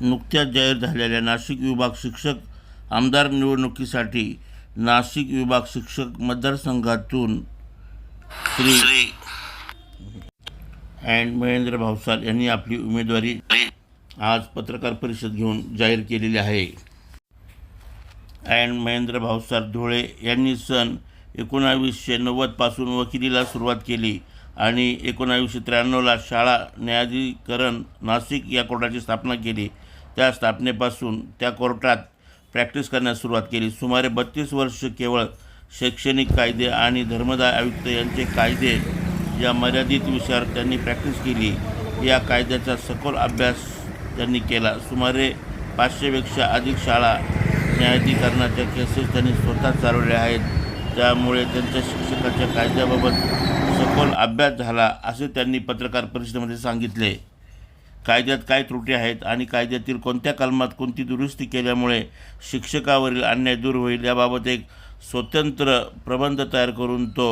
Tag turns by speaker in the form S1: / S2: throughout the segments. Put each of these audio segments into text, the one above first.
S1: नुकत्याच जाहीर झालेल्या नाशिक विभाग शिक्षक आमदार निवडणुकीसाठी नाशिक विभाग शिक्षक मतदारसंघातून श्री अँड महेंद्र भावसार यांनी आपली उमेदवारी आज पत्रकार परिषद घेऊन जाहीर केलेली आहे. अँड महेंद्र भावसार धुळे यांनी सन एकोणावीसशे नव्वदपासून वकिलीला सुरुवात केली. आणि एकोणावीसशे त्र्याण्णवला शाळा न्यायाधिकरण नाशिक या कोर्टाची स्थापना केली. त्या स्थापनेपासून त्या कोर्टात प्रॅक्टिस करण्यास सुरुवात केली. सुमारे बत्तीस वर्ष केवळ शैक्षणिक कायदे आणि धर्मदाय आयुक्त यांचे कायदे या मर्यादित विषयावर त्यांनी प्रॅक्टिस केली. या कायद्याचा सखोल अभ्यास त्यांनी केला. सुमारे पाचशेपेक्षा अधिक शाळा न्यायाधिकरणाच्या केसेस त्यांनी स्वतः चालवल्या आहेत. त्यामुळे त्यांच्या शिक्षकाच्या कायद्याबाबत सखोल अभ्यास झाला असे त्यांनी पत्रकार परिषदेमध्ये सांगितले. कायद्यात काय त्रुटी आहेत आणि कायद्यातील कोणत्या कलमात कोणती दुरुस्ती केल्यामुळे शिक्षकावरील अन्याय दूर होईल याबाबत एक स्वतंत्र प्रबंध तयार करून तो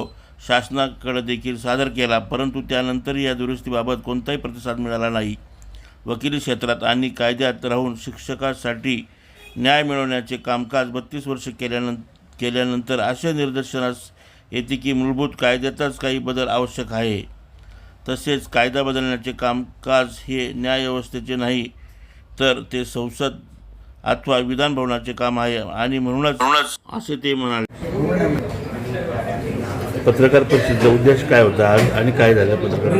S1: शासनाकडे देखील सादर केला परंतु त्यानंतरही या दुरुस्तीबाबत कोणताही प्रतिसाद मिळाला नाही. वकिली क्षेत्रात आणि कायद्यात राहून शिक्षकासाठी न्याय मिळवण्याचे कामकाज बत्तीस वर्ष केल्यानं केल्यानंतर अशा निदर्शनास येते की मूलभूत कायद्यातच काही बदल आवश्यक आहे. तसेच कायदा बदलण्याचे कामकाज हे न्यायव्यवस्थेचे नाही तर ते संसद अथवा विधान भवनाचे काम आहे आणि म्हणूनच असे ते म्हणाले. पत्रकार परिषदेचा उद्देश काय होता आणि काय झालं पत्रकार?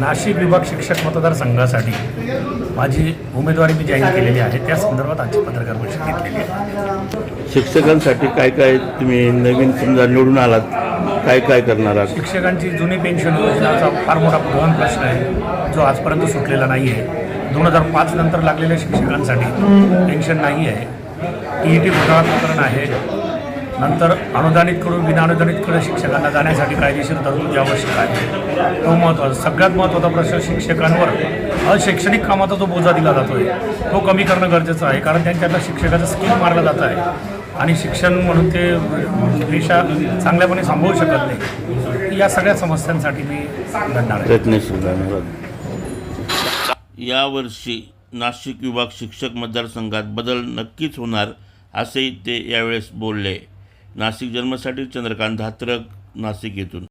S2: नाशिक विभाग शिक्षक मतदारसंघासाठी माझी उमेदवारी मी जाहीर केलेली आहे. त्या संदर्भात आजची पत्रकार परिषद घेतलेली आहे.
S1: शिक्षकांसाठी काय काय तुम्ही नवीन समजा निवडून आलात काय काय करणार आहात?
S2: शिक्षकांची जुनी पेन्शन योजनाचा फार मोठा प्रधान प्रश्न आहे जो आजपर्यंत सुटलेला नाही आहे दोन हजार पाच नंतर लागलेल्या शिक्षकांसाठी पेन्शन नाही आहे टी ई टी प्रकरण आहे. नंतर अनुदानितकडून विनाअनुदानितकडे शिक्षकांना जाण्यासाठी कायदेशीर तरतुदी आवश्यक आहे. तो महत्त्वाचा सगळ्यात महत्त्वाचा प्रश्न शिक्षकांवर. अशैक्षणिक कामाचा जो बोजा दिला जातो आहे तो कमी करणं गरजेचं आहे कारण त्यांच्यातला शिक्षकाचं स्किल मारलं जात आहे. आणि शिक्षण म्हणून ते पेशा चांगल्यापणे सांभाळू शकत नाही. या सगळ्या समस्यांसाठी मी लढणार
S1: आहात. यावर्षी नाशिक विभाग शिक्षक मतदारसंघात बदल नक्कीच होणार असेही ते यावेळेस बोलले. नाशिक जन्मासाठी चंद्रकांत धात्रक नाशिक येथून.